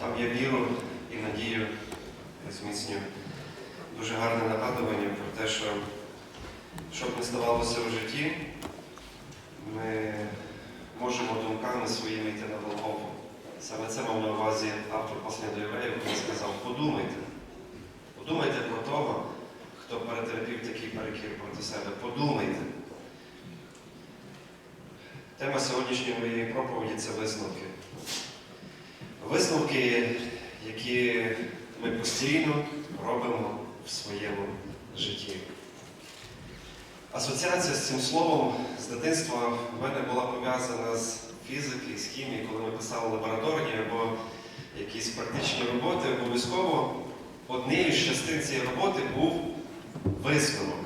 Там я віру і надію зміцнюю. Дуже гарне нагадування про те, що що б не ставалося в житті, ми можемо думками своїми йти на Голгофу. Саме це мав на увазі автор до євреїв, коли сказав, подумайте. Подумайте про того, хто перетерпів такий перекір проти себе. Подумайте. Тема сьогоднішньої моєї проповіді це висновки. Висновки, які ми постійно робимо в своєму житті. Асоціація з цим словом з дитинства в мене була пов'язана з фізики, з хімії, коли ми писали лабораторні або якісь практичні роботи, обов'язково однією з частин цієї роботи був висновок.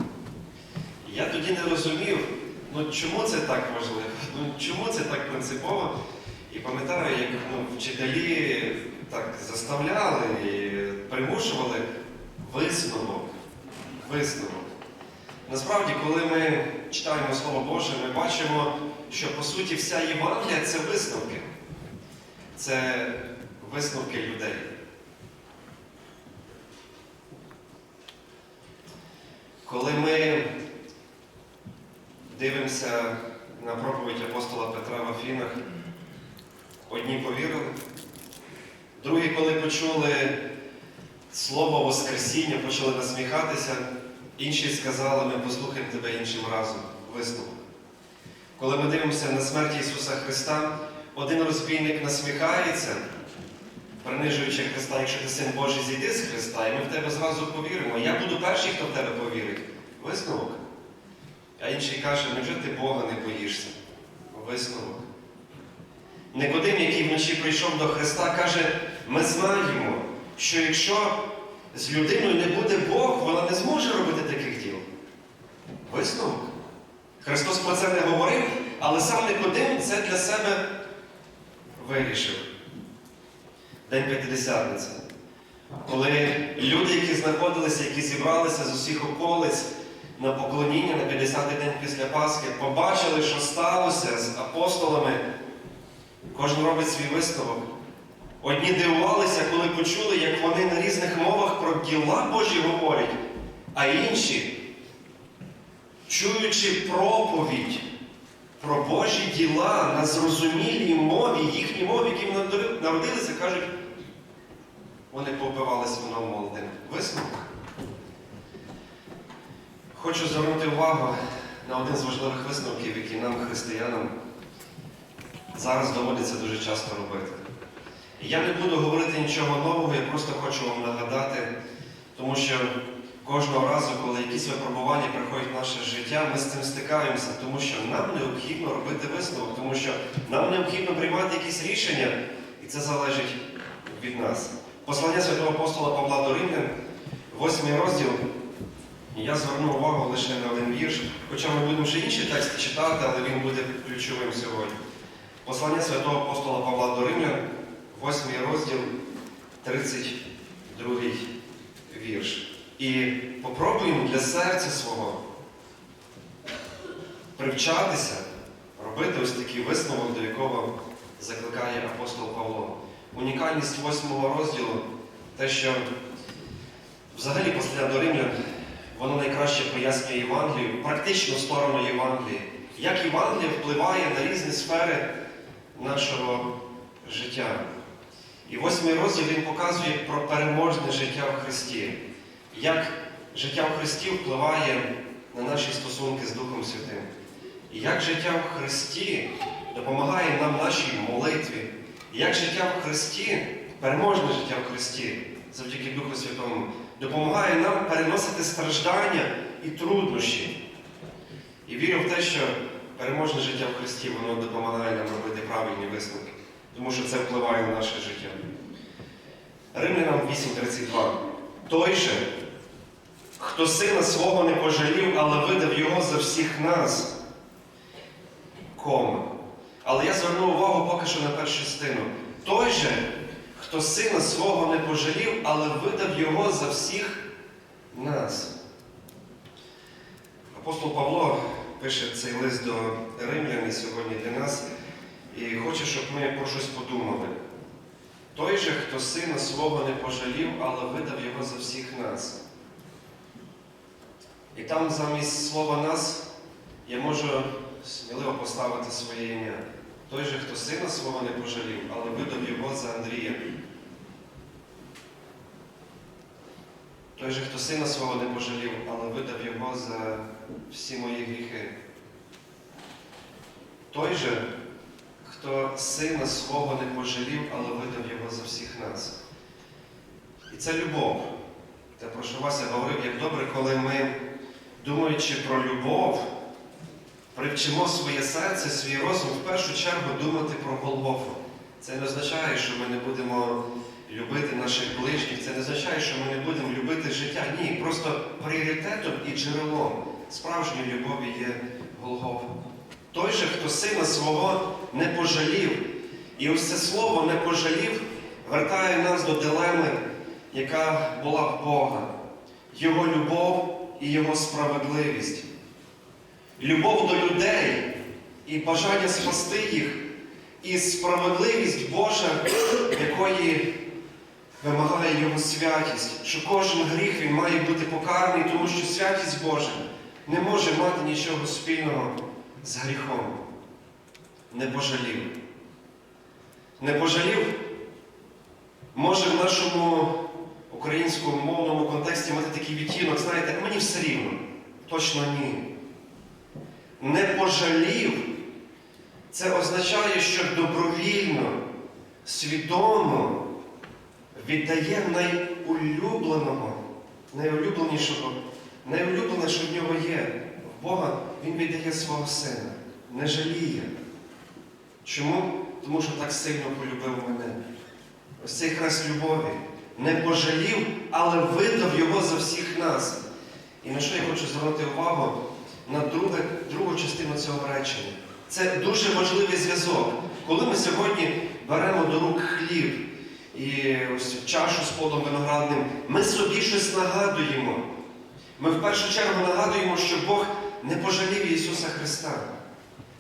Я тоді не розумів, ну чому це так важливо, ну чому це так принципово. І пам'ятаю, як ну, вчителі так заставляли і примушували висновок. Висновок. Насправді, коли ми читаємо Слово Боже, ми бачимо, що по суті вся Євангелія це висновки. Це висновки людей. Коли ми дивимося на проповідь апостола Петра в Афінах, одні повірили, другі, коли почули слово Воскресіння, почали насміхатися, інші сказали, ми послухаємо тебе іншим разом. Висновок. Коли ми дивимося на смерть Ісуса Христа, один розбійник насміхається, принижуючи Христа, якщо ти син Божий, зійди з Христа, і ми в тебе зразу повіримо. Я буду перший, хто в тебе повірить. Висновок. А інший каже, невже ти Бога не боїшся? Висновок. Никодим, який вночі прийшов до Христа, каже, ми знаємо, що якщо з людиною не буде Бог, вона не зможе робити таких діл. Висновок. Христос про це не говорив, але сам Никодим це для себе вирішив. День П'ятидесятниці. Коли люди, які знаходилися, які зібралися з усіх околиць на поклоніння на 50-й день після Пасхи, побачили, що сталося з апостолами, кожен робить свій висновок. Одні дивувалися, коли почули, як вони на різних мовах про діла Божі говорять, а інші, чуючи проповідь про Божі діла на зрозумілій мові, їхній мові, яким народилися, кажуть, вони повбивалися в новому молодим. Висновок. Хочу звернути увагу на один з важливих висновків, які нам, християнам, зараз доводиться дуже часто робити. Я не буду говорити нічого нового, я просто хочу вам нагадати, тому що кожного разу, коли якісь випробування приходять в наше життя, ми з цим стикаємося, тому що нам необхідно робити висновок, тому що нам необхідно приймати якісь рішення, і це залежить від нас. Послання святого апостола Павла до Римлян, 8 розділ. Я зверну увагу лише на один вірш, хоча ми будемо ще інші тексти читати, але він буде ключовим сьогодні. Послання святого апостола Павла до Римлян, 8 розділ, 32 вірш. І попробуємо для серця свого привчатися, робити ось такий висновок, до якого закликає апостол Павло. Унікальність 8 розділу, те, що взагалі послання до Римлян, воно найкраще пояснює Євангелію, практичну сторону Євангелії, як Євангелія впливає на різні сфери нашого життя. І восьмий розділ він показує про переможне життя в Христі, як життя в Христі впливає на наші стосунки з Духом Святим. І як життя в Христі допомагає нам в нашій молитві, і як життя в Христі, переможне життя в Христі, завдяки Духу Святому, допомагає нам переносити страждання і труднощі. І вірю в те, що переможне життя в Христі, воно допомагає нам робити правильні висновки, тому що це впливає на наше життя. Римлянам 8.32. Той же, хто сина свого не пожалів, але видав його за всіх нас. Кома. Але я зверну увагу поки що на першу частину. Той же, хто сина свого не пожалів, але видав його за всіх нас. Апостол Павло пише цей лист до римлян і сьогодні для нас і хоче, щоб ми про щось подумали. Той же, хто сина свого не пожалів, але видав його за всіх нас. І там замість слова нас я можу сміливо поставити своє ім'я. Той же, хто сина свого не пожалів, але видав його за Андрія. Той же, хто сина свого не пожалів, але видав його за всі мої гріхи. Той же, хто сина свого не пожалів, але видав його за всіх нас. І це любов. Те, про що Вася говорив, як добре, коли ми, думаючи про любов, привчимо своє серце, свій розум в першу чергу думати про Голгофу. Це не означає, що ми не будемо любити наших ближніх, це не означає, що ми не будемо любити життя. Ні, просто пріоритетом і джерелом справжньої любові є Голгофа. Той же, хто сина свого не пожалів. І ось це слово не пожалів вертає нас до дилеми, яка була в Бога. Його любов і Його справедливість. Любов до людей і бажання спасти їх, і справедливість Божа, якої вимагає Його святість, що кожен гріх він має бути покараний, тому що святість Божа не може мати нічого спільного з гріхом. Не пожалів. Не пожалів може в нашому українському мовному контексті мати такий відтінок, знаєте, мені все рівно. Точно ні. Не пожалів. Це означає, що добровільно, свідомо віддає найулюбленого, найулюбленішого, найулюблене, що в нього є. В Бога Він віддає свого сина, не жаліє. Чому? Тому що так сильно полюбив мене. Ось цей хрест любові не пожалів, але видав його за всіх нас. І на що я хочу звернути увагу на друге, другу частину цього речення. Це дуже важливий зв'язок. Коли ми сьогодні беремо до рук хліб і ось чашу з плодом виноградним, ми собі щось нагадуємо. Ми в першу чергу нагадуємо, що Бог не пожалів Ісуса Христа.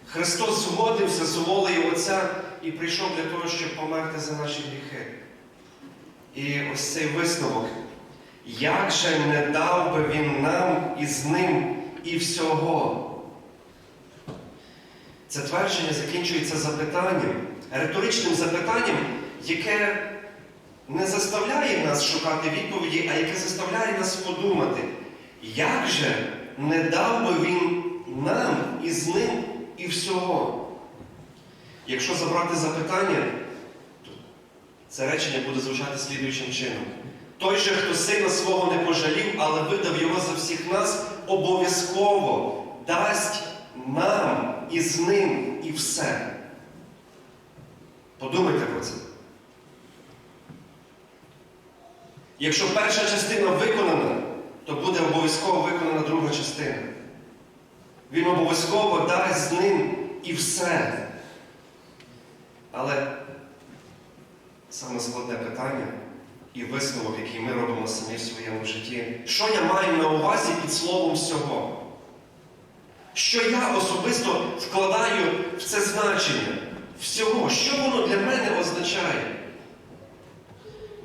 Христос згодився з волею Отця і прийшов для того, щоб померти за наші гріхи. І ось цей висновок. Як же не дав би Він нам із ним і всього? Це твердження закінчується запитанням, риторичним запитанням, яке не заставляє нас шукати відповіді, а яке заставляє нас подумати, як же не дав би він нам із ним і всього? Якщо забрати запитання, то це речення буде звучати слідуючим чином. Той же, хто сина свого не пожалів, але видав його за всіх нас, обов'язково дасть нам із ним і все. Подумайте про це. Якщо перша частина виконана, то буде обов'язково виконана друга частина. Він обов'язково дасть з ним і все. Але саме складне питання і висновок, який ми робимо самі в своєму житті, що я маю на увазі під словом всього? Що я особисто вкладаю в це значення всього, що воно для мене означає?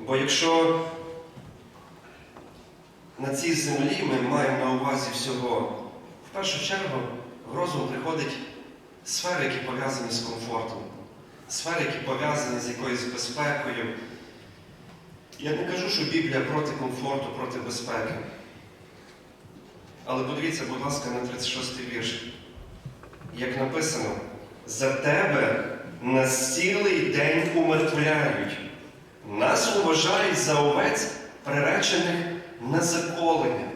Бо якщо на цій землі ми маємо на увазі всього, в першу чергу в розум приходять сфери, які пов'язані з комфортом, сфери, які пов'язані з якоюсь безпекою. Я не кажу, що Біблія проти комфорту, проти безпеки. Але подивіться, будь ласка, на 36 й вірш. Як написано, за тебе нас цілий день умертвляють, нас вважають за овець, приречених на заколення.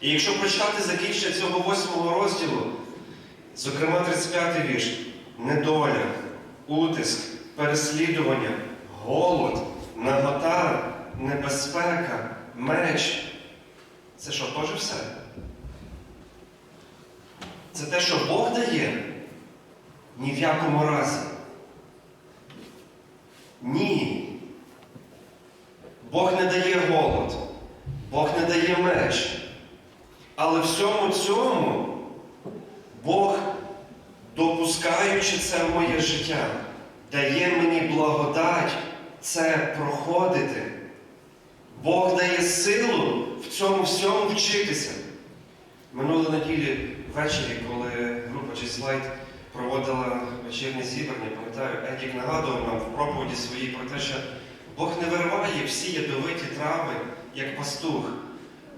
І якщо прочитати закінчення цього восьмого розділу, зокрема 35 й вірш, недоля, утиск, переслідування, голод, нагота, небезпека, меч. Це що, теж все? Це те, що Бог дає? Ні в якому разі. Ні. Бог не дає голод, Бог не дає меч. Але всьому цьому Бог, допускаючи це в моє життя, дає мені благодать це проходити. Бог дає силу в цьому всьому вчитися. Минулої неділі ввечері, коли група G-Slide проводила вечірнє зібрання, пам'ятаю, Едік нагадував нам в проповіді своїй про те, що Бог не вириває всі ядовиті трави, як пастух.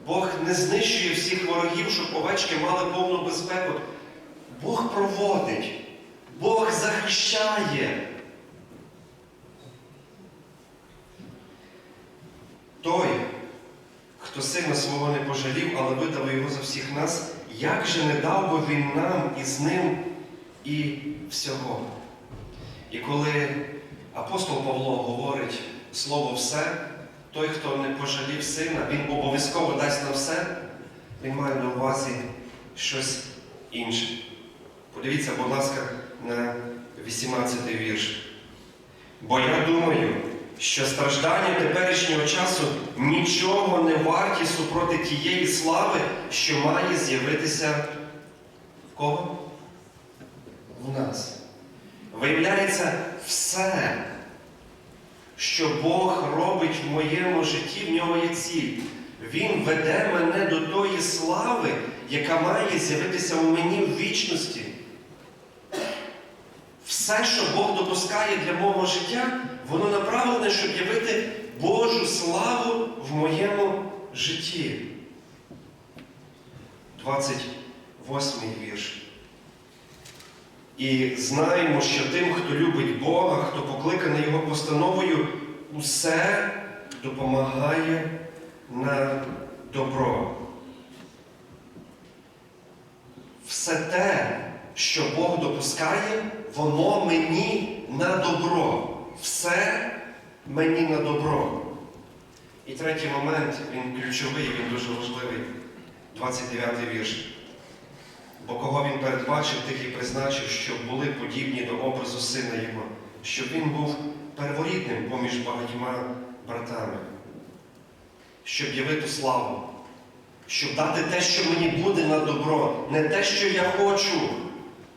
Бог не знищує всіх ворогів, щоб овечки мали повну безпеку. Бог проводить, Бог захищає. Той, хто сина свого не пожалів, але видав його за всіх нас, як же не дав би він нам із ним і всього? І коли апостол Павло говорить слово все, той, хто не пожалів сина, він обов'язково дасть нам все, він має на увазі щось інше. Подивіться, будь ласка, на 18-й вірш. Бо я думаю, що страждання теперішнього часу нічого не варті супроти тієї слави, що має з'явитися в кого? В нас. Виявляється, все, що Бог робить в моєму житті, в нього є ціль. Він веде мене до тої слави, яка має з'явитися у мені в вічності. Все, що Бог допускає для мого життя, воно направлене, щоб явити Божу славу в моєму житті. 28 вірш. І знаємо, що тим, хто любить Бога, хто покликаний Його постановою, усе допомагає на добро. Все те, що Бог допускає, воно мені на добро. Все мені на добро. І третій момент, він ключовий, він дуже важливий. 29 вірш. Бо кого він передбачив, тих і призначив, щоб були подібні до образу сина Його, щоб він був перворідним поміж багатьма братами, щоб явити славу, щоб дати те, що мені буде на добро, не те, що я хочу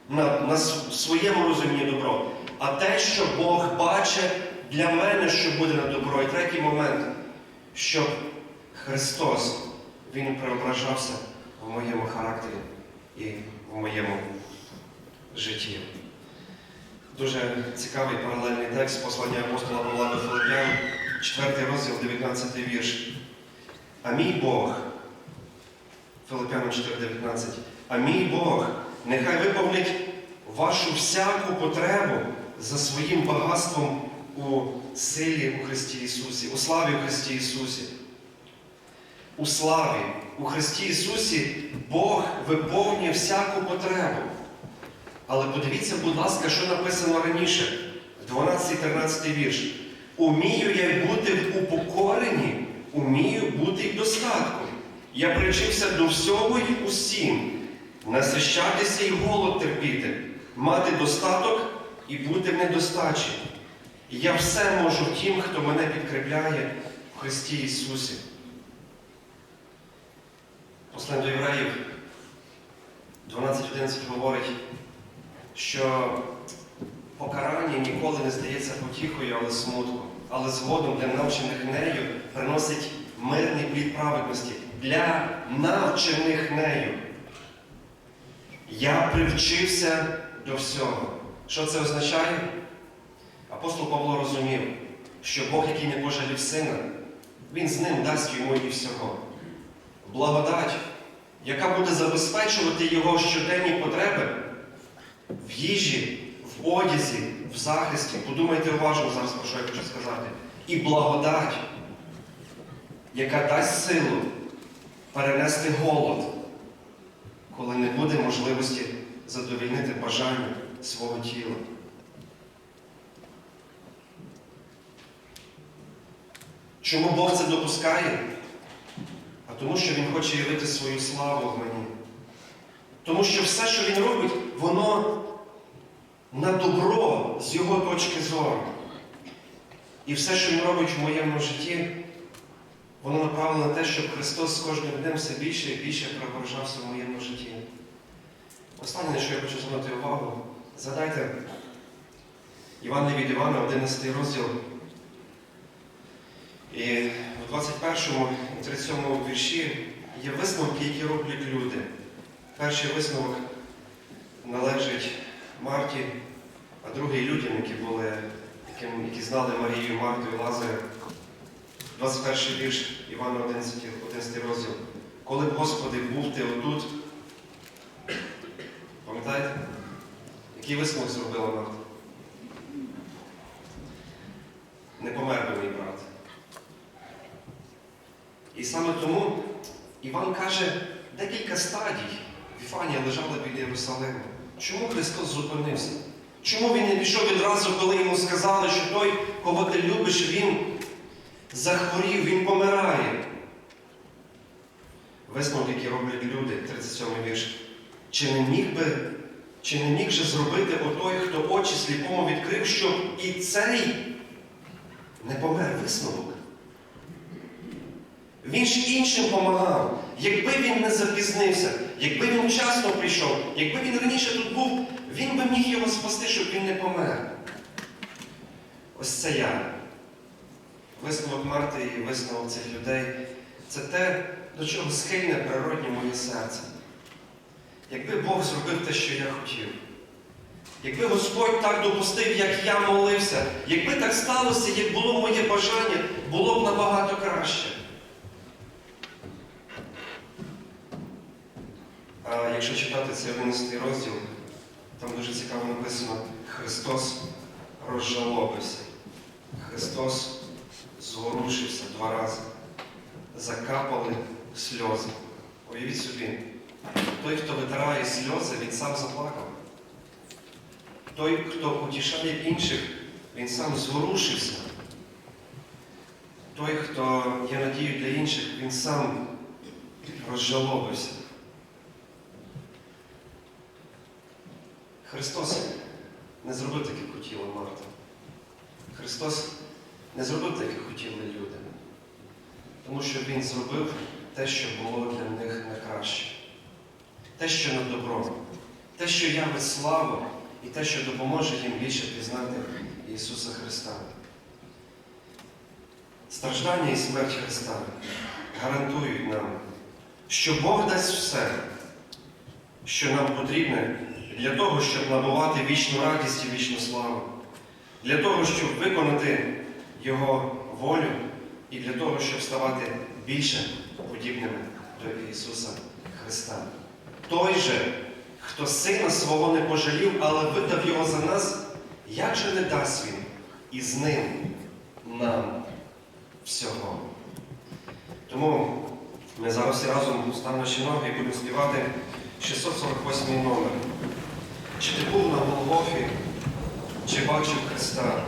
на, на своєму розумінні добро, а те, що Бог бачить для мене, що буде на добро. І третій момент, щоб Христос, Він преображався в моєму характері і в моєму житті. Дуже цікавий паралельний текст послання апостола Павла до Филиппян, 4 розділ, 19 вірш. А мій Бог, Филиппянам 4,19, а мій Бог нехай виповнить вашу всяку потребу за своїм багатством у силі у Христі Ісусі, у славі у Христі Ісусі. У славі у Христі Ісусі Бог виповнює всяку потребу. Але подивіться, будь ласка, що написано раніше, в 12-13 вірш. Умію я бути в упокоренні, умію бути в достатку. Я причився до всього й усім, насищатися і голод терпіти, мати достаток і бути в недостачі. Я все можу тим, хто мене підкріпляє в Христі Ісусі. Послання до євреїв 12.11 говорить, що покарання ніколи не здається потіхою, але смутком, але згодом для навчених нею приносить мирний плід праведності для навчених нею. Я привчився до всього. Що це означає? Апостол Павло розумів, що Бог, який не пожалів сина, Він з ним дасть йому і всього. Благодать, яка буде забезпечувати його щоденні потреби в їжі, в одязі, в захисті. Подумайте уважно зараз, про що я хочу сказати. І благодать, яка дасть силу перенести голод, коли не буде можливості задовільнити бажання свого тіла. Чому Бог це допускає? Тому, що Він хоче явити свою славу в мені. Тому що все, що Він робить, воно на добро з його точки зору. І все, що Він робить в моєму житті, воно направлено на те, щоб Христос з кожним днем все більше і більше преображався в моєму житті. Останнє, що я хочу звернути увагу, згадайте Івана від Івана, 11 розділ, І в 21 і 37 вірші є висновки, які роблять люди. Перший висновок належить Марті, а другий людям, які були, які знали Марію, Марту і Лазаря. 21 вірш Івана 11, 11 розділ. Коли б Господи був ти отут, пам'ятаєте? Який висновок зробила Марта? Не помер би мій брат. І саме тому Іван каже, декілька стадій Віфанія лежали біля Єрусалиму. Чому Христос зупинився? Чому Він не пішов відразу, коли йому сказали, що той, кого ти любиш, він захворів, він помирає? Висновок, який роблять люди, 37 вірш. Чи не міг би, чи не міг же зробити отой, хто очі сліпому відкрив, щоб і цей не помер висновок? Він ж іншим помагав. Якби він не запізнився, якби він вчасно прийшов, якби він раніше тут був, він би міг його спасти, щоб він не помер. Ось це я. Висновок Марти і висновок цих людей це те, до чого схильне природнє моє серце. Якби Бог зробив те, що я хотів, якби Господь так допустив, як я молився, якби так сталося, як було моє бажання, було б набагато краще. А якщо читати цей 11 розділ, там дуже цікаво написано Христос розжалобився. Христос зворушився два рази. Закапали сльози. Уявіть собі, той, хто витирає сльози, він сам заплакав. Той, хто утішає інших, він сам зворушився. Той, хто є надією для інших, він сам розжалобився. Христос не зробив так, як хотіла Марта. Христос не зробив так, як хотіли люди. Тому що Він зробив те, що було для них найкраще. Те, що на добро, те, що явить славу, і те, що допоможе їм більше пізнати Ісуса Христа. Страждання і смерть Христа гарантують нам, що Бог дасть все, що нам потрібне для того, щоб набувати вічну радість і вічну славу, для того, щоб виконати Його волю і для того, щоб ставати більше подібними до Ісуса Христа. Той же, хто сина свого не пожалів, але видав його за нас, як же не дасть Він і з ним нам всього. Тому ми зараз разом станемо ноги і будемо співати 648 номер. Чи ти був на Голгофі, чи бачив Христа?